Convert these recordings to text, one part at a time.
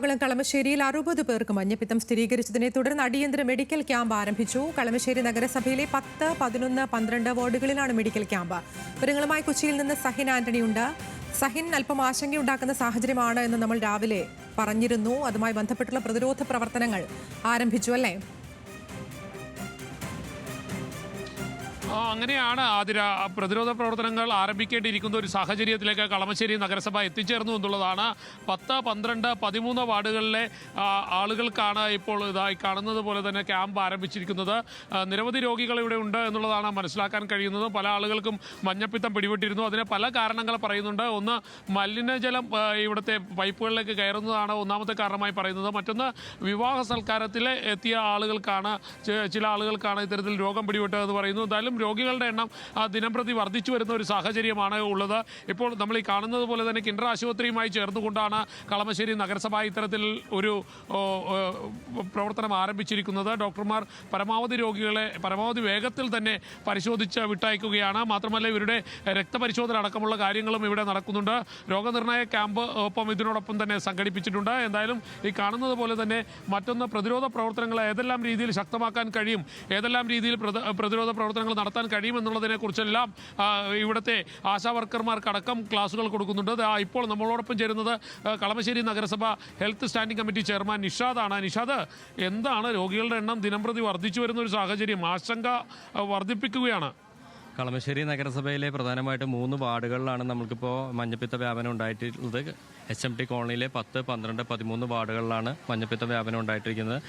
എറണാകുളം കളമശ്ശേരിയിൽ അറുപത് പേർക്ക് മഞ്ഞപ്പിത്തം സ്ഥിരീകരിച്ചതിനെ തുടർന്ന് അടിയന്തര മെഡിക്കൽ ക്യാമ്പ് ആരംഭിച്ചു. കളമശ്ശേരി നഗരസഭയിലെ പത്ത് പതിനൊന്ന് പന്ത്രണ്ട് വാർഡുകളിലാണ് മെഡിക്കൽ ക്യാമ്പ്. വിവരങ്ങളുമായി കൊച്ചിയിൽ നിന്ന് സഹിൻ ആന്റണി ഉണ്ട് സഹിൻ അല്പം ആശങ്കയുണ്ടാക്കുന്ന സാഹചര്യമാണ് എന്ന് നമ്മൾ രാവിലെ പറഞ്ഞിരുന്നു. അതുമായി ബന്ധപ്പെട്ടുള്ള പ്രതിരോധ പ്രവർത്തനങ്ങൾ ആരംഭിച്ചു അല്ലേ? അങ്ങനെയാണ് ആതിര പ്രതിരോധ പ്രവർത്തനങ്ങൾ ആരംഭിക്കേണ്ടിയിരിക്കുന്ന ഒരു സാഹചര്യത്തിലേക്ക് കളമശ്ശേരി നഗരസഭ എത്തിച്ചേർന്നു എന്നുള്ളതാണ്. പത്ത് പന്ത്രണ്ട് പതിമൂന്ന് വാർഡുകളിലെ ആളുകൾക്കാണ് ഇപ്പോൾ ഇതായി കാണുന്നത് പോലെ തന്നെ ക്യാമ്പ് ആരംഭിച്ചിരിക്കുന്നത്. നിരവധി രോഗികൾ ഇവിടെ ഉണ്ട് എന്നുള്ളതാണ് മനസ്സിലാക്കാൻ കഴിയുന്നത്. പല ആളുകൾക്കും മഞ്ഞപ്പിത്തം പിടിപെട്ടിരുന്നു. അതിന് പല കാരണങ്ങൾ പറയുന്നുണ്ട്. ഒന്ന് മലിനജലം ഇവിടുത്തെ പൈപ്പുകളിലേക്ക് കയറുന്നതാണ് ഒന്നാമത്തെ കാരണമായി പറയുന്നത്. മറ്റൊന്ന് വിവാഹ സൽക്കാരത്തിൽ എത്തിയ ആളുകൾക്കാണ് ചില ആളുകൾക്കാണ് ഇത്തരത്തിൽ രോഗം പിടിപെട്ടതെന്ന് പറയുന്നു. എന്തായാലും രോഗികളുടെ എണ്ണം ദിനംപ്രതി വർദ്ധിച്ചു വരുന്ന ഒരു സാഹചര്യമാണ് ഉള്ളത്. ഇപ്പോൾ നമ്മൾ ഈ കാണുന്നത് പോലെ തന്നെ കിൻഡർ ആശുപത്രിയുമായി ചേർന്നുകൊണ്ടാണ് കളമശ്ശേരി നഗരസഭ ഇത്തരത്തിൽ ഒരു പ്രവർത്തനം ആരംഭിച്ചിരിക്കുന്നത്. ഡോക്ടർമാർ പരമാവധി രോഗികളെ പരമാവധി വേഗത്തിൽ തന്നെ പരിശോധിച്ച് വിട്ടയക്കുകയാണ്. മാത്രമല്ല ഇവരുടെ രക്തപരിശോധന അടക്കമുള്ള കാര്യങ്ങളും ഇവിടെ നടക്കുന്നുണ്ട്. രോഗനിർണയ ക്യാമ്പ് ഒപ്പം ഇതിനോടൊപ്പം തന്നെ സംഘടിപ്പിച്ചിട്ടുണ്ട്. എന്തായാലും ഈ കാണുന്നത് പോലെ തന്നെ മറ്റൊന്ന് പ്രതിരോധ പ്രവർത്തനങ്ങൾ ഏതെല്ലാം രീതിയിൽ ശക്തമാക്കാൻ കഴിയും ഏതെല്ലാം രീതിയിൽ പ്രതിരോധ പ്രവർത്തനങ്ങൾ നടത്താൻ കഴിയും എന്നുള്ളതിനെ കുറിച്ചെല്ലാം ആ, ഇവിടുത്തെ ആശാ വർക്കർമാർക്കടക്കം ക്ലാസുകൾ കൊടുക്കുന്നുണ്ട്. ഇപ്പോൾ നമ്മളോടൊപ്പം ചേരുന്നത് കളമശ്ശേരി നഗരസഭ ഹെൽത്ത് സ്റ്റാൻഡിംഗ് കമ്മിറ്റി ചെയർമാൻ നിഷാദാണ്. നിഷാദ് എന്താണ് രോഗികളുടെ എണ്ണം ദിനംപ്രതി വർദ്ധിച്ചു വരുന്ന ഒരു സാഹചര്യം? ആശങ്ക വർദ്ധിപ്പിക്കുകയാണ്. കളമശ്ശേരി നഗരസഭയിലെ പ്രധാനമായിട്ട് മൂന്ന് വാർഡുകളിലാണ് നമുക്കിപ്പോൾ മഞ്ഞപ്പിത്ത വ്യാപനം ഉണ്ടായിട്ടുള്ളത്. എച്ച് എം ടി കോളനിയിലെ പത്ത് പന്ത്രണ്ട് പതിമൂന്ന് വാർഡുകളിലാണ് മഞ്ഞപ്പിത്ത വ്യാപനം ഉണ്ടായിട്ടിരിക്കുന്നത്.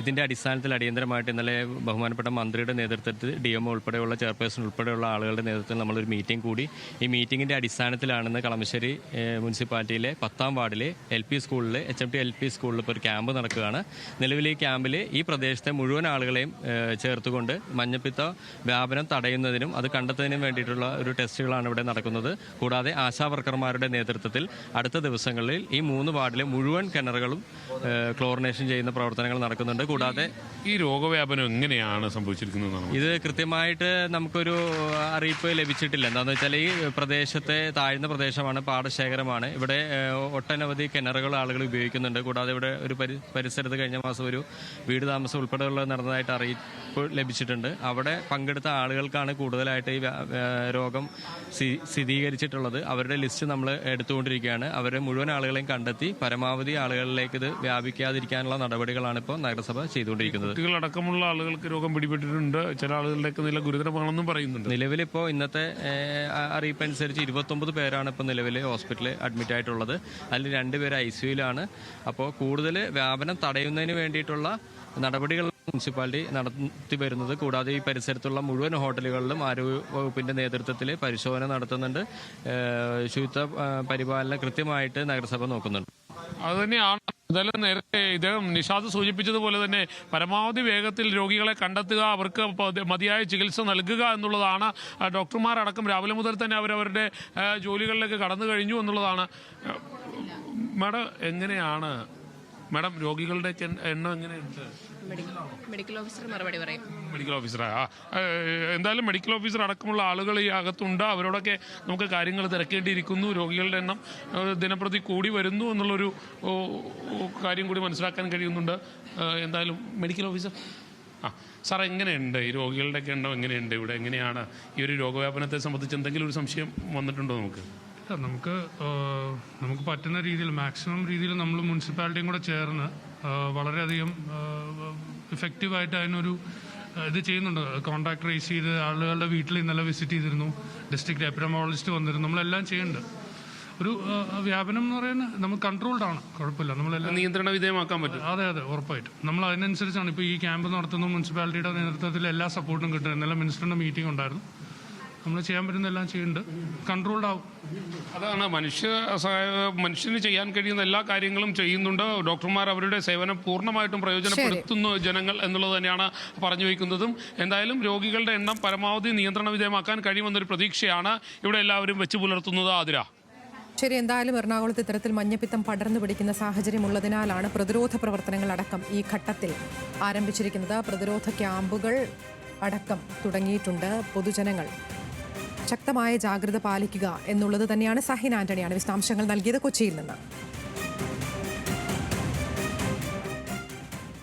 ഇതിന്റെ അടിസ്ഥാനത്തിൽ അടിയന്തരമായിട്ട് ഇന്നലെ ബഹുമാനപ്പെട്ട മന്ത്രിയുടെ നേതൃത്വത്തിൽ ഡി എം ഉൾപ്പെടെയുള്ള ചെയർപേഴ്സൺ ഉൾപ്പെടെയുള്ള ആളുകളുടെ നേതൃത്വത്തിൽ നമ്മളൊരു മീറ്റിംഗ് കൂടി. ഈ മീറ്റിങ്ങിന്റെ അടിസ്ഥാനത്തിലാണെന്ന് കളമശ്ശേരി മുനിസിപ്പാലിറ്റിയിലെ പത്താം വാർഡിലെ എൽ പി സ്കൂളിൽ H M T L P സ്കൂളിൽ ഇപ്പോൾ ഒരു ക്യാമ്പ് നടക്കുകയാണ്. നിലവിൽ ഈ ക്യാമ്പിൽ ഈ പ്രദേശത്തെ മുഴുവൻ ആളുകളെയും ചേർത്തുകൊണ്ട് മഞ്ഞപ്പിത്ത വ്യാപനം തടയുന്നതിനും അത് കണ്ടെത്തുന്നതിനും വേണ്ടിയിട്ടുള്ള ഒരു ടെസ്റ്റുകളാണ് ഇവിടെ നടക്കുന്നത്. കൂടാതെ ആശാവർക്കർമാരുടെ നേതൃത്വത്തിൽ അടുത്ത ദിവസങ്ങളിൽ ഈ മൂന്ന് വാർഡിലെ മുഴുവൻ കിണറുകളും ക്ലോറിനേഷൻ ചെയ്യുന്ന പ്രവർത്തനങ്ങൾ നടക്കുന്നുണ്ട്. കൂടാതെ ഈ രോഗവ്യാപനം എങ്ങനെയാണ് സംഭവിച്ചിരിക്കുന്നത് ഇത് കൃത്യമായിട്ട് നമുക്കൊരു അറിയിപ്പ് ലഭിച്ചിട്ടില്ല. എന്താണെന്ന് വെച്ചാൽ ഈ പ്രദേശത്തെ താഴ്ന്ന പ്രദേശമാണ് പാടശേഖരമാണ്. ഇവിടെ ഒട്ടനവധി കിണറുകൾ ആളുകൾ ഉപയോഗിക്കുന്നുണ്ട്. കൂടാതെ ഇവിടെ ഒരു പരി പരിസരത്ത് കഴിഞ്ഞ മാസം ഒരു വീട് താമസം ഉൾപ്പെടെയുള്ള നടന്നതായിട്ട് അറിയിപ്പ് ലഭിച്ചിട്ടുണ്ട്. അവിടെ പങ്കെടുത്ത ആളുകൾക്കാണ് കൂടുതലായിട്ട് ഈ രോഗം സ്ഥി- സ്ഥിരീകരിച്ചിട്ടുള്ളത്. അവരുടെ ലിസ്റ്റ് നമ്മൾ എടുത്തുകൊണ്ടിരിക്കുകയാണ്. അവരെ മുഴുവൻ ആളുകളെയും കണ്ടെത്തി പരമാവധി ആളുകളിലേക്ക് ഇത് വ്യാപിക്കാതിരിക്കാനുള്ള നടപടികളാണ് ഇപ്പോൾ നഗരസഭ ചെയ്തുകൊണ്ടിരിക്കുന്നത്. കുട്ടികളടക്കമുള്ള ആളുകൾക്ക് രോഗം പിടിപെട്ടിട്ടുണ്ട്. ചില ആളുകളുടെയൊക്കെ നില ഗുരുതരമാണെന്നും പറയുന്നുണ്ട്. നിലവിലിപ്പോൾ ഇന്നത്തെ അറിയിപ്പ് അനുസരിച്ച് ഇരുപത്തൊമ്പത് പേരാണ് ഇപ്പോൾ നിലവിൽ ഹോസ്പിറ്റലിൽ അഡ്മിറ്റ് ആയിട്ടുള്ളത്. അതിൽ രണ്ടുപേർ ഐ സിയുലാണ് അപ്പോൾ കൂടുതൽ വ്യാപനം തടയുന്നതിന് വേണ്ടിയിട്ടുള്ള നടപടികൾ മുനിസിപ്പാലിറ്റി നടത്തി വരുന്നത്. കൂടാതെ ഈ പരിസരത്തുള്ള മുഴുവൻ ഹോട്ടലുകളിലും ആരോഗ്യ വകുപ്പിന്റെ നേതൃത്വത്തിൽ പരിശോധന നടത്തുന്നുണ്ട്. ശുചിത്വ പരിപാലനം കൃത്യമായിട്ട് നഗരസഭ നോക്കുന്നുണ്ട്. അത് തന്നെയാണ്. എന്തായാലും നേരത്തെ ഇദ്ദേഹം നിഷാദ് സൂചിപ്പിച്ചതുപോലെ തന്നെ പരമാവധി വേഗത്തിൽ രോഗികളെ കണ്ടെത്തുക അവർക്ക് മതിയായ ചികിത്സ നൽകുക എന്നുള്ളതാണ്. ഡോക്ടർമാരടക്കം രാവിലെ മുതൽ തന്നെ അവരവരുടെ ജോലികളിലേക്ക് കടന്നു കഴിഞ്ഞു എന്നുള്ളതാണ്. മാഡം എങ്ങനെയാണ്? മാഡം രോഗികളുടെ എണ്ണം എങ്ങനെയുണ്ട്? മെഡിക്കൽ ഓഫീസർ മറുപടി പറയും. മെഡിക്കൽ ഓഫീസറാ ആ, എന്തായാലും മെഡിക്കൽ ഓഫീസർ അടക്കമുള്ള ആളുകൾ ഈ അകത്തുണ്ട്. അവരോടൊക്കെ നമുക്ക് കാര്യങ്ങൾ തിരക്കേണ്ടിയിരിക്കുന്നു. രോഗികളുടെ എണ്ണം ദിനപ്രതി കൂടി വരുന്നു എന്നുള്ളൊരു കാര്യം കൂടി മനസ്സിലാക്കാൻ കഴിയുന്നുണ്ട്. എന്തായാലും മെഡിക്കൽ ഓഫീസർ ആ സാർ എങ്ങനെയുണ്ട്? ഈ രോഗികളുടെ രോഗികളുടെയൊക്കെ എണ്ണം എങ്ങനെയുണ്ട്? ഇവിടെ എങ്ങനെയാണ്? ഈ ഒരു രോഗവ്യാപനത്തെ സംബന്ധിച്ച് എന്തെങ്കിലും ഒരു സംശയം വന്നിട്ടുണ്ടോ നമുക്ക്? നമുക്ക് നമുക്ക് പറ്റുന്ന രീതിയിൽ മാക്സിമം രീതിയിൽ നമ്മൾ മുനിസിപ്പാലിറ്റിയും കൂടെ ചേർന്ന് വളരെയധികം ഇഫക്റ്റീവായിട്ട് അതിനൊരു ഇത് ചെയ്യുന്നുണ്ട്. കോൺടാക്ട് റേസ് ചെയ്ത് ആളുകളുടെ വീട്ടിൽ ഇന്നലെ വിസിറ്റ് ചെയ്തിരുന്നു. ഡിസ്ട്രിക്ട് എപ്പിഡമോളജിസ്റ്റ് വന്നിരുന്നു. നമ്മളെല്ലാം ചെയ്യുന്നുണ്ട്. ഒരു വ്യാപനം എന്ന് പറയുന്നത് നമ്മൾ കൺട്രോൾഡ് ആണ്. കുഴപ്പമില്ല. നമ്മളെല്ലാം നിയന്ത്രണ വിധേയമാക്കാൻ പറ്റും. അതെ അതെ ഉറപ്പായിട്ടും. നമ്മൾ അതിനനുസരിച്ചാണ്. ഇപ്പോൾ ഈ ക്യാമ്പ് നടത്തുന്ന. മുനിസിപ്പാലിറ്റിയുടെ നേതൃത്വത്തിൽ എല്ലാ സപ്പോർട്ടും കിട്ടുന്നത് ഇന്നലെ മിനിസ്റ്ററിന്റെ മീറ്റിംഗ് ഉണ്ടായിരുന്നു. നമ്മൾ ചെയ്യാൻ പറ്റുന്നതെല്ലാം ചെയ്യുന്നുണ്ട്. കൺട്രോൾഡ് ആവും. അതാണ് മനുഷ്യ സഹായ മനുഷ്യന് ചെയ്യാൻ കഴിയുന്ന എല്ലാ കാര്യങ്ങളും ചെയ്യുന്നുണ്ട്. ഡോക്ടർമാർ അവരുടെ സേവനം പൂർണമായിട്ടും പ്രയോജനപ്പെടുത്തുന്നു ജനങ്ങൾ എന്നുള്ളത് തന്നെയാണ് പറഞ്ഞു വയ്ക്കുന്നതും. എന്തായാലും രോഗികളുടെ എണ്ണം പരമാവധി നിയന്ത്രണ വിധേയമാക്കാൻ കഴിയുമെന്നൊരു പ്രതീക്ഷയാണ് ഇവിടെ എല്ലാവരും വെച്ച് പുലർത്തുന്നത് ആതിര. ശരി എന്തായാലും എറണാകുളത്ത് ഇത്തരത്തിൽ മഞ്ഞപ്പിത്തം പടർന്നു പിടിക്കുന്ന സാഹചര്യമുള്ളതിനാലാണ് പ്രതിരോധ പ്രവർത്തനങ്ങൾ അടക്കം ഈ ഘട്ടത്തിൽ ആരംഭിച്ചിരിക്കുന്നത്. പ്രതിരോധ ക്യാമ്പുകൾ അടക്കം തുടങ്ങിയിട്ടുണ്ട്. പൊതുജനങ്ങൾ ശക്തമായ ജാഗ്രത പാലിക്കുക എന്നുള്ളത് തന്നെയാണ് സഹിൻ ആന്റണിയാണ് വിശദാംശങ്ങൾ നൽകിയത് കൊച്ചിയിൽ നിന്ന്.